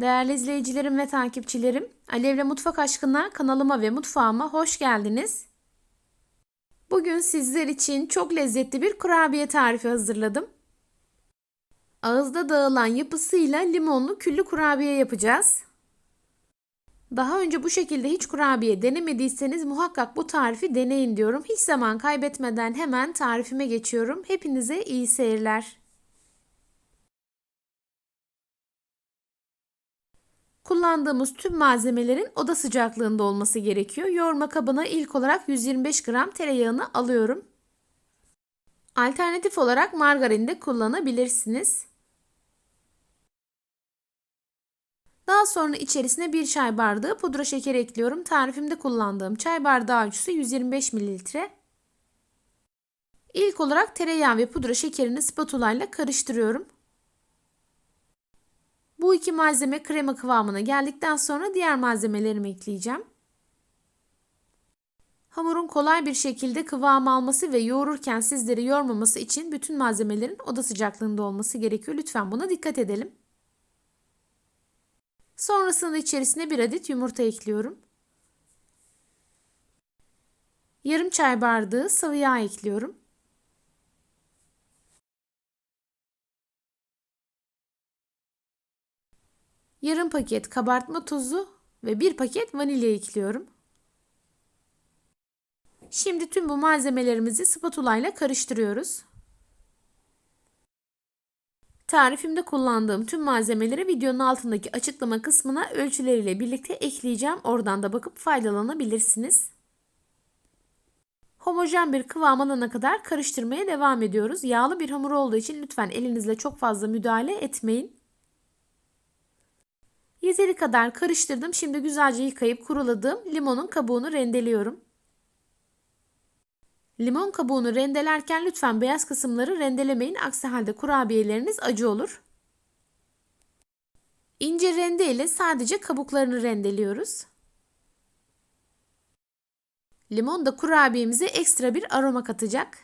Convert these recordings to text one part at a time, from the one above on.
Değerli izleyicilerim ve takipçilerim, Alevle Mutfak Aşkına kanalıma ve mutfağıma hoş geldiniz. Bugün sizler için çok lezzetli bir kurabiye tarifi hazırladım. Ağızda dağılan yapısıyla limonlu küllü kurabiye yapacağız. Daha önce bu şekilde hiç kurabiye denemediyseniz muhakkak bu tarifi deneyin diyorum. Hiç zaman kaybetmeden hemen tarifime geçiyorum. Hepinize iyi seyirler. Kullandığımız tüm malzemelerin oda sıcaklığında olması gerekiyor. Yoğurma kabına ilk olarak 125 gram tereyağını alıyorum. Alternatif olarak margarin de kullanabilirsiniz. Daha sonra içerisine bir çay bardağı pudra şeker ekliyorum. Tarifimde kullandığım çay bardağı ölçüsü 125 mililitre. İlk olarak tereyağı ve pudra şekerini spatula ile karıştırıyorum. Bu iki malzeme krema kıvamına geldikten sonra diğer malzemelerimi ekleyeceğim. Hamurun kolay bir şekilde kıvam alması ve yoğururken sizleri yormaması için bütün malzemelerin oda sıcaklığında olması gerekiyor. Lütfen buna dikkat edelim. Sonrasında içerisine bir adet yumurta ekliyorum. Yarım çay bardağı sıvı yağ ekliyorum. Yarım paket kabartma tozu ve bir paket vanilya ekliyorum. Şimdi tüm bu malzemelerimizi spatula ile karıştırıyoruz. Tarifimde kullandığım tüm malzemeleri videonun altındaki açıklama kısmına ölçüleriyle birlikte ekleyeceğim. Oradan da bakıp faydalanabilirsiniz. Homojen bir kıvam alana kadar karıştırmaya devam ediyoruz. Yağlı bir hamur olduğu için lütfen elinizle çok fazla müdahale etmeyin. Yeteri kadar karıştırdım. Şimdi güzelce yıkayıp kuruladığım limonun kabuğunu rendeliyorum. Limon kabuğunu rendelerken lütfen beyaz kısımları rendelemeyin. Aksi halde kurabiyeleriniz acı olur. İnce rende ile sadece kabuklarını rendeliyoruz. Limon da kurabiyemize ekstra bir aroma katacak.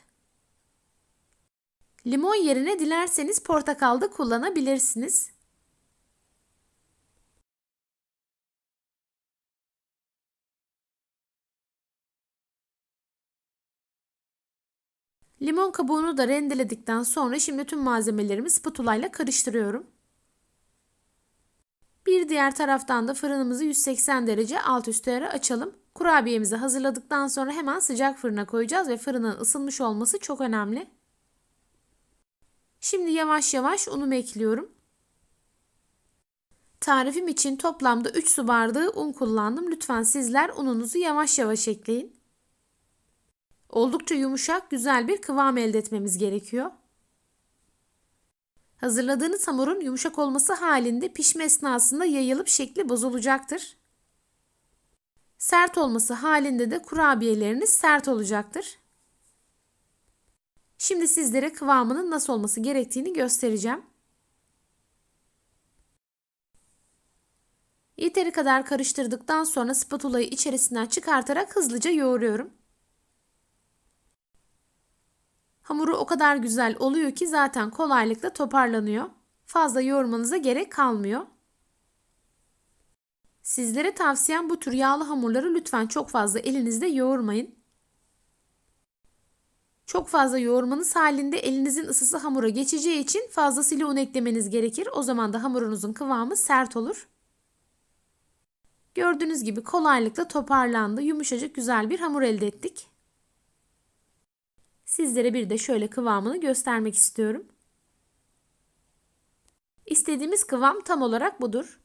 Limon yerine dilerseniz portakal da kullanabilirsiniz. Limon kabuğunu da rendeledikten sonra şimdi tüm malzemelerimi spatula ile karıştırıyorum. Bir diğer taraftan da fırınımızı 180 derece alt üst ayarı açalım. Kurabiyemizi hazırladıktan sonra hemen sıcak fırına koyacağız ve fırının ısınmış olması çok önemli. Şimdi yavaş yavaş unumu ekliyorum. Tarifim için toplamda 3 su bardağı un kullandım. Lütfen sizler ununuzu yavaş yavaş ekleyin. Oldukça yumuşak, güzel bir kıvam elde etmemiz gerekiyor. Hazırladığınız hamurun yumuşak olması halinde pişme esnasında yayılıp şekli bozulacaktır. Sert olması halinde de kurabiyeleriniz sert olacaktır. Şimdi sizlere kıvamının nasıl olması gerektiğini göstereceğim. Yeteri kadar karıştırdıktan sonra spatulayı içerisinden çıkartarak hızlıca yoğuruyorum. Hamuru o kadar güzel oluyor ki zaten kolaylıkla toparlanıyor. Fazla yoğurmanıza gerek kalmıyor. Sizlere tavsiyem bu tür yağlı hamurları lütfen çok fazla elinizde yoğurmayın. Çok fazla yoğurmanız halinde elinizin ısısı hamura geçeceği için fazlasıyla un eklemeniz gerekir. O zaman da hamurunuzun kıvamı sert olur. Gördüğünüz gibi kolaylıkla toparlandı. Yumuşacık güzel bir hamur elde ettik. Sizlere bir de şöyle kıvamını göstermek istiyorum. İstediğimiz kıvam tam olarak budur.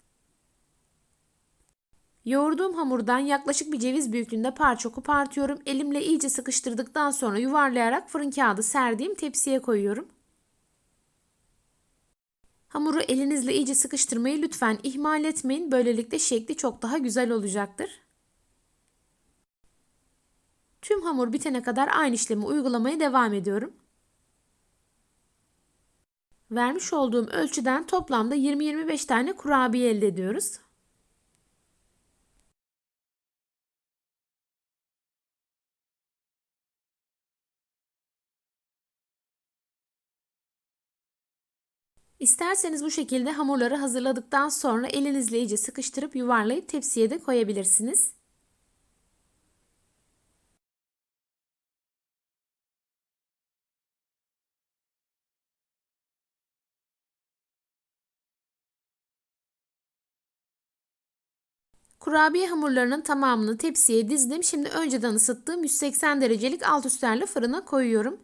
Yoğurduğum hamurdan yaklaşık bir ceviz büyüklüğünde parça kopartıyorum. Elimle iyice sıkıştırdıktan sonra yuvarlayarak fırın kağıdı serdiğim tepsiye koyuyorum. Hamuru elinizle iyice sıkıştırmayı lütfen ihmal etmeyin. Böylelikle şekli çok daha güzel olacaktır. Tüm hamur bitene kadar aynı işlemi uygulamaya devam ediyorum. Vermiş olduğum ölçüden toplamda 20-25 tane kurabiye elde ediyoruz. İsterseniz bu şekilde hamurları hazırladıktan sonra elinizle iyice sıkıştırıp yuvarlayıp tepsiye de koyabilirsiniz. Kurabiye hamurlarının tamamını tepsiye dizdim. Şimdi önceden ısıttığım 180 derecelik alt üstlerle fırına koyuyorum.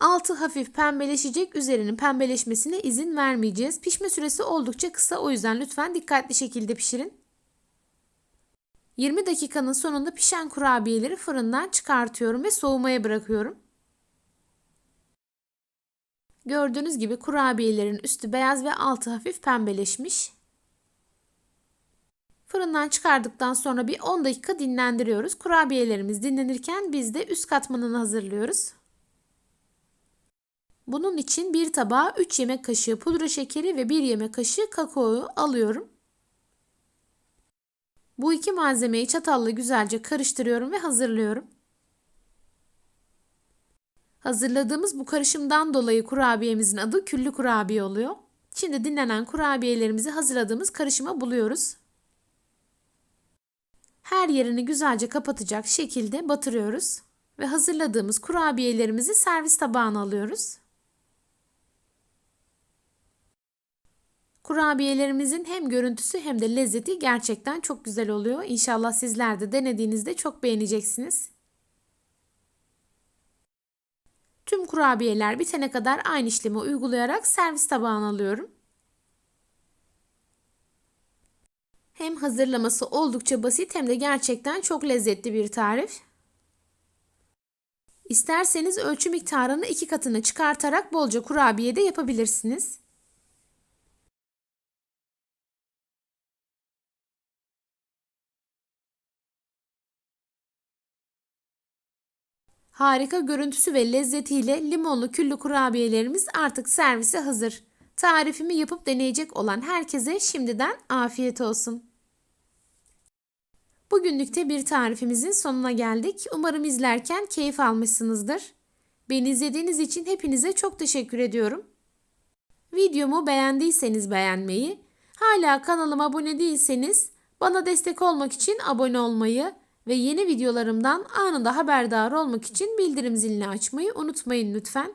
Altı hafif pembeleşecek, üzerinin pembeleşmesine izin vermeyeceğiz. Pişme süresi oldukça kısa o yüzden lütfen dikkatli şekilde pişirin. 20 dakikanın sonunda pişen kurabiyeleri fırından çıkartıyorum ve soğumaya bırakıyorum. Gördüğünüz gibi kurabiyelerin üstü beyaz ve altı hafif pembeleşmiş. Fırından çıkardıktan sonra bir 10 dakika dinlendiriyoruz. Kurabiyelerimiz dinlenirken biz de üst katmanını hazırlıyoruz. Bunun için bir tabağa 3 yemek kaşığı pudra şekeri ve 1 yemek kaşığı kakao alıyorum. Bu iki malzemeyi çatalla güzelce karıştırıyorum ve hazırlıyorum. Hazırladığımız bu karışımdan dolayı kurabiyemizin adı küllü kurabiye oluyor. Şimdi dinlenen kurabiyelerimizi hazırladığımız karışıma buluyoruz. Her yerini güzelce kapatacak şekilde batırıyoruz ve hazırladığımız kurabiyelerimizi servis tabağına alıyoruz. Kurabiyelerimizin hem görüntüsü hem de lezzeti gerçekten çok güzel oluyor. İnşallah sizler de denediğinizde çok beğeneceksiniz. Tüm kurabiyeler bitene kadar aynı işlemi uygulayarak servis tabağına alıyorum. Hem hazırlaması oldukça basit hem de gerçekten çok lezzetli bir tarif. İsterseniz ölçü miktarını iki katına çıkartarak bolca kurabiye de yapabilirsiniz. Harika görüntüsü ve lezzetiyle limonlu küllü kurabiyelerimiz artık servise hazır. Tarifimi yapıp deneyecek olan herkese şimdiden afiyet olsun. Bugünlükte bir tarifimizin sonuna geldik. Umarım izlerken keyif almışsınızdır. Beni izlediğiniz için hepinize çok teşekkür ediyorum. Videomu beğendiyseniz beğenmeyi, hala kanalıma abone değilseniz bana destek olmak için abone olmayı ve yeni videolarımdan anında haberdar olmak için bildirim zilini açmayı unutmayın lütfen.